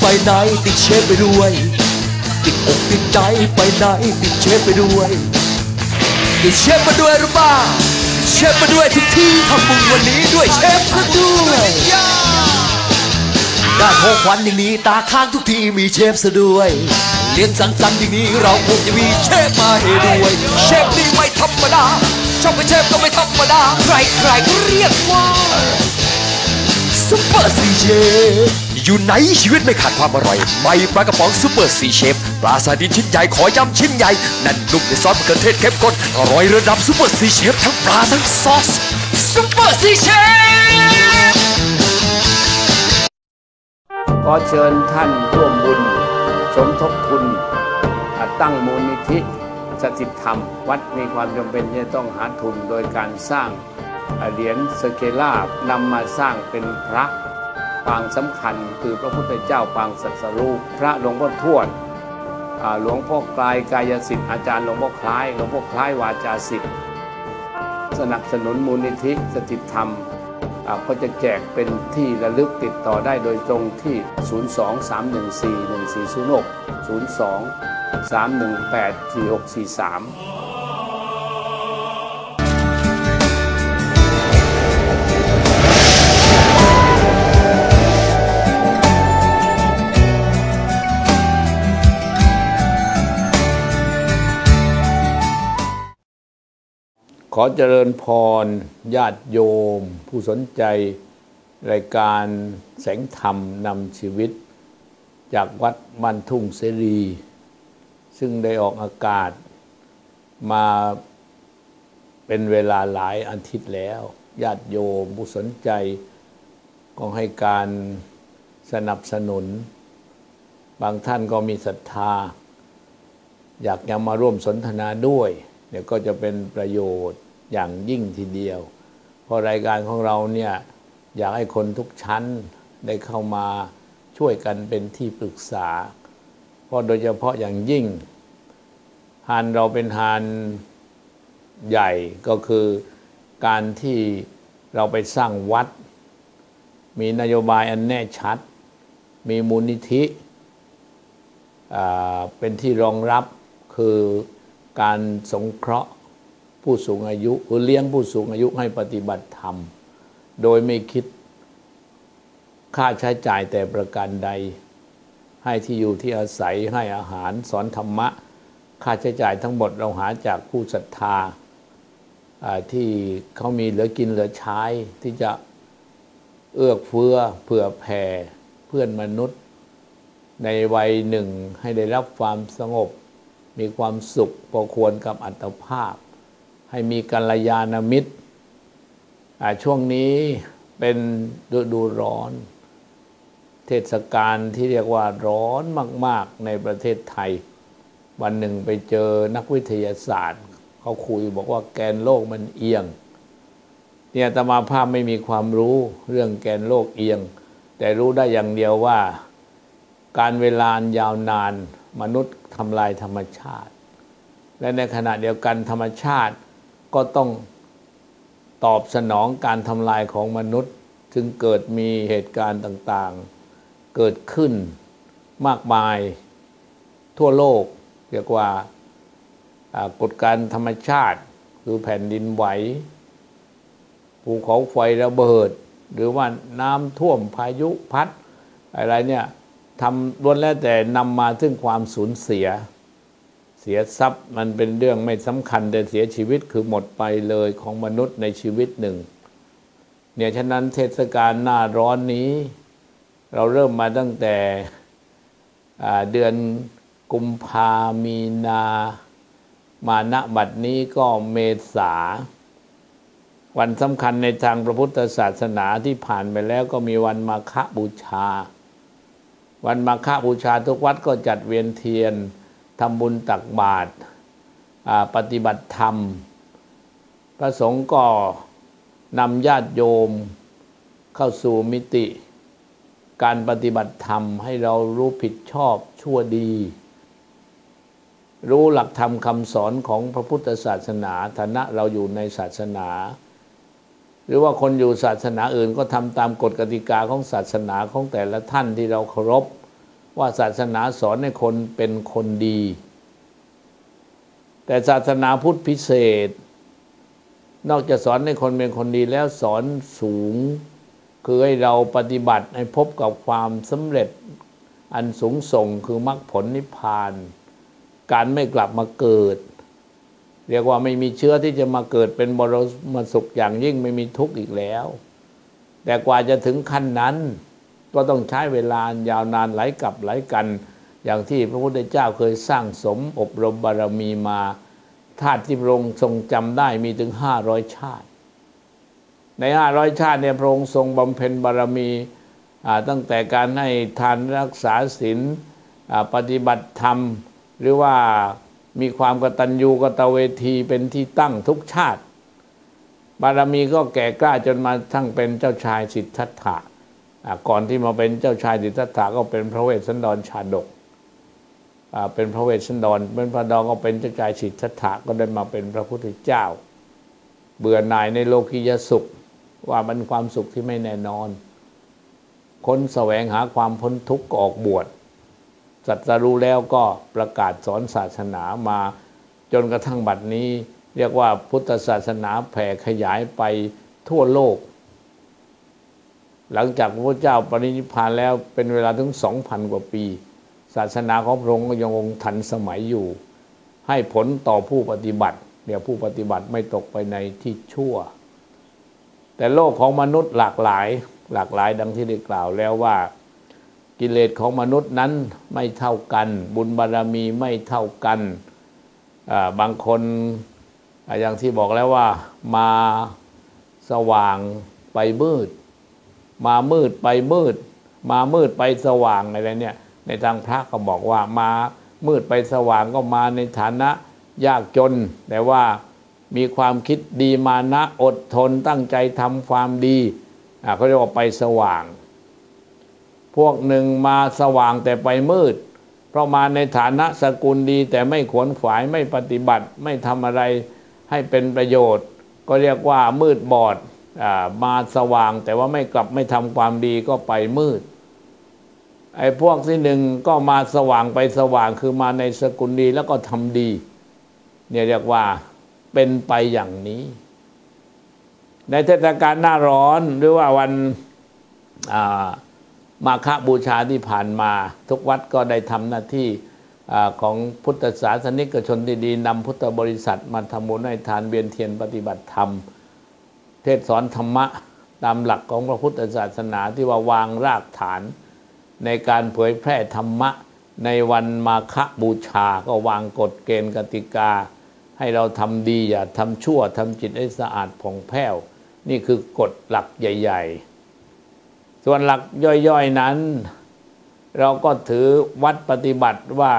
ไปไหนติดเชฟไปด้วย ติดอกติดใจไปไหนติดเชฟไปด้วย ติดเชฟมาด้วยหรือเปล่าติดเชฟมาด้วยทุกที่ทำบุญวันนี้ด้วยเชฟซะด้วยด้านของขวัญอย่างนี้ตาข้างทุกทีมีเชฟซะด้วย เลี้ยงสังสรรค์อย่างนี้เราคงจะมีเชฟมาให้ด้วย เชฟนี่ไม่ธรรมดาชอบเป็นเชฟก็ไม่ธรรมดาใครใครๆก็เรียกว่าซุปเปอร์ซีเชฟ อยู่ไหนชีวิตไม่ขาดความอร่อยไม่ปลากระป๋องซุปเปอร์ซีเชฟปลาซาดินชิ้นใหญ่ขอย้ำชิ้นใหญ่นั่นนุ่มในซอสมะเขือเทศเข้มข้นอร่อยระดับซุปเปอร์ซีเชฟทั้งปลาทั้งซอสซุปเปอร์ซีเชฟขอเชิญท่านร่วมบุญ สมทบทุนตั้งมูลนิธิสถิตธรรม วัดมีความจำเป็นที่จะต้องหาทุนโดยการสร้างเหรียญสเกลานำมาสร้างเป็นพระ ปางสำคัญคือพระพุทธเจ้าปางสัสรูพระหลวงพ่อทวดหลวงพ่อกลายกายสิทธิ์อาจารย์หลวงพ่อคล้ายหลวงพ่อคล้ายวาจาสิทธิ์สนับสนุนมูลนิธิสถิตธรรมอ่าก็จะแจกเป็นที่ระลึกติดต่อได้โดยตรงที่ 02-314-1406 02-318-4643 ขอเจริญพร ญาติโยม ผู้สนใจ รายการแสงธรรมนำชีวิต จากวัดบ้านทุ่งเสรี ซึ่งได้ออกอากาศ มาเป็นเวลาหลายอาทิตย์แล้ว ญาติโยม ผู้สนใจ ก็ให้การสนับสนุน บางท่านก็มีศรัทธา อยากจะมาร่วมสนทนาด้วย เนี่ยก็จะเป็นประโยชน์อย่างยิ่งทีเดียว เพราะรายการของเราเนี่ยอยากให้คนทุกชั้นได้เข้ามาช่วยกันเป็นที่ปรึกษา เพราะโดยเฉพาะอย่างยิ่งฮานเราเป็นฮานใหญ่ก็คือการที่เราไปสร้างวัด มีนโยบายอันแน่ชัด มีมูลนิธิเป็นที่รองรับคือ การสงเคราะห์ผู้สูงอายุหรือเลี้ยงผู้สูงอายุให้ปฏิบัติธรรม โดยไม่คิดค่าใช้จ่ายแต่ประการใด ให้ที่อยู่ที่อาศัยให้อาหารสอนธรรมะ ค่าใช้จ่ายทั้งหมดเราหาจากผู้ศรัทธาอ่าที่เขามีเหลือกินเหลือใช้ที่จะเอื้อเฟื้อเผื่อแผ่เพื่อนมนุษย์ ในวัยหนึ่งให้ได้รับความสงบ มีความสุขพอควรกับอัตภาพ ให้มีกัลยาณมิตร ช่วงนี้เป็นฤดูร้อน เทศกาลที่เรียกว่าร้อนมาก ๆ ในประเทศไทย วันหนึ่งไปเจอนักวิทยาศาสตร์ เขาคุยบอกว่าแกนโลกมันเอียง เนี่ยตมาภาพไม่มีความรู้เรื่องแกนโลกเอียง แต่รู้ได้อย่างเดียวว่า การเวลายาวนาน มนุษย์ทำลายธรรมชาติ และในขณะเดียวกันธรรมชาติก็ต้องตอบสนองการทำลายของมนุษย์ จึงเกิดมีเหตุการณ์ต่างๆ เกิดขึ้นมากมายทั่วโลกเรียกว่ากฎการธรรมชาติ คือแผ่นดินไหวภูเขาไฟระเบิด หรือว่าน้ำท่วมพายุพัดอะไรเนี่ย ทำล้วนแล้วแต่นำมาซึ่งความสูญเสีย เสียทรัพย์มันเป็นเรื่องไม่สำคัญแต่เสียชีวิตคือหมดไปเลยของมนุษย์ในชีวิตหนึ่ง เนี่ยฉะนั้นเทศกาลหน้าร้อนนี้ เราเริ่มมาตั้งแต่เดือนกุมภามีนามาณบัดนี้ก็เมษา วันสำคัญในทางพระพุทธศาสนาที่ผ่านไปแล้วก็มีวันมาฆบูชา วันมาฆบูชาทุกวัดก็จัดเวียนเทียนทำบุญตักบาตรปฏิบัติธรรม พระสงฆ์ก็นำญาติโยมเข้าสู่มิติ การปฏิบัติธรรมให้เรารู้ผิดชอบชั่วดี รู้หลักธรรมคำสอนของพระพุทธศาสนาฐานะเราอยู่ในศาสนา หรือว่าคนอยู่ศาสนาอื่นก็ทำตามกฎกติกาของศาสนาของแต่ละท่านที่เราเคารพ ว่าศาสนาสอนให้คนเป็นคนดี แต่ศาสนาพุทธพิเศษ นอกจากสอนให้คนเป็นคนดีแล้วสอนสูง คือให้เราปฏิบัติให้พบกับความสำเร็จอันสูงส่งคือมรรคผลนิพพาน การไม่กลับมาเกิด เรียกว่าไม่มีเชื้อที่จะมาเกิดเป็นบรมสุขอย่างยิ่งไม่มีทุกข์อีกแล้ว แต่กว่าจะถึงขั้นนั้น ก็ต้องใช้เวลายาวนานหลายกับหลายกัน อย่างที่พระพุทธเจ้าเคยสร้างสมอบรมบารมีมาธาตุที่พระองค์ทรงจำได้มีถึงห้าร้อยชาติ ในห้าร้อยชาติเนี่ยพระองค์ทรงบำเพ็ญบารมีตั้งแต่การให้ทานรักษาศีลปฏิบัติธรรม หรือว่า มีความกตัญญูกตเวทีเป็นที่ตั้งทุกชาติ บารมีก็แก่กล้าจนมาทั้งเป็นเจ้าชายสิทธัตถะก่อนที่มาเป็นเจ้าชายสิทธัตถะก็เป็นพระเวสสันดรชาดกเป็นพระเวสสันดรเป็นพระดองก็เป็นเจ้าชายสิทธัตถะก็ได้มาเป็นพระพุทธเจ้า เบื่อหน่ายในโลกียสุขว่ามันความสุขที่ไม่แน่นอน คนแสวงหาความพ้นทุกข์ออกบวช สัตรู้แล้วก็ประกาศสอนศาสนามา จนกระทั่งบัดนี้ เรียกว่าพุทธศาสนาแผ่ขยายไปทั่วโลก หลังจากพระพุทธเจ้าปรินิพพานแล้วเป็นเวลาถึงสองพันกว่าปี ศาสนาของพระองค์ยังคงทันสมัยอยู่ ให้ผลต่อผู้ปฏิบัติเดี๋ยวผู้ปฏิบัติไม่ตกไปในที่ชั่ว แต่โลกของมนุษย์หลากหลายหลากหลายดังที่ได้กล่าวแล้วว่า กิเลสของมนุษย์นั้นไม่เท่ากัน บุญบารรมีไม่เท่ากัน บางคนอย่างที่บอกแล้วว่ามาสว่างไปมืด มามืดไปมืด มามืดไปสว่างอะไรเนี่ย ในทางพระก็บอกว่ามามืดไปสว่างก็มาในฐานะยากจน แต่ว่ามีความคิดดีมานะอดทนตั้งใจทำความดีเขาเรียกว่าไปสว่าง พวกหนึ่งมาสว่างแต่ไปมืด เพราะมาในฐานะสกุลดีแต่ไม่ขวนขวายไม่ปฏิบัติไม่ทำอะไรให้เป็นประโยชน์ ก็เรียกว่ามืดบอดมาสว่างแต่ว่าไม่กลับไม่ทำความดีก็ไปมืด ไอ้พวกที่หนึ่งก็มาสว่างไปสว่างคือมาในสกุลดีแล้วก็ทำดี เนี่ยเรียกว่าเป็นไปอย่างนี้ ในเทศกาลหน้าร้อนหรือว่าวัน มาฆบูชาที่ผ่านมา ทุกวัดก็ได้ทำหน้าที่ของพุทธศาสนิกชนดีๆนำพุทธบริษัทมาทำบุญให้ทานเวียนเทียนปฏิบัติธรรม เทศสอนธรรมะตามหลักของพระพุทธศาสนาที่ว่าวางรากฐาน ในการเผยแพร่ธรรมะในวันมาฆบูชาก็วางกฎเกณฑ์กติกา ให้เราทำดีอย่าทำชั่วทำจิตให้สะอาดผ่องแผ้ว นี่คือกฎหลักใหญ่ ๆ ส่วนหลักย่อยๆนั้น เราก็ถือวัดปฏิบัติว่า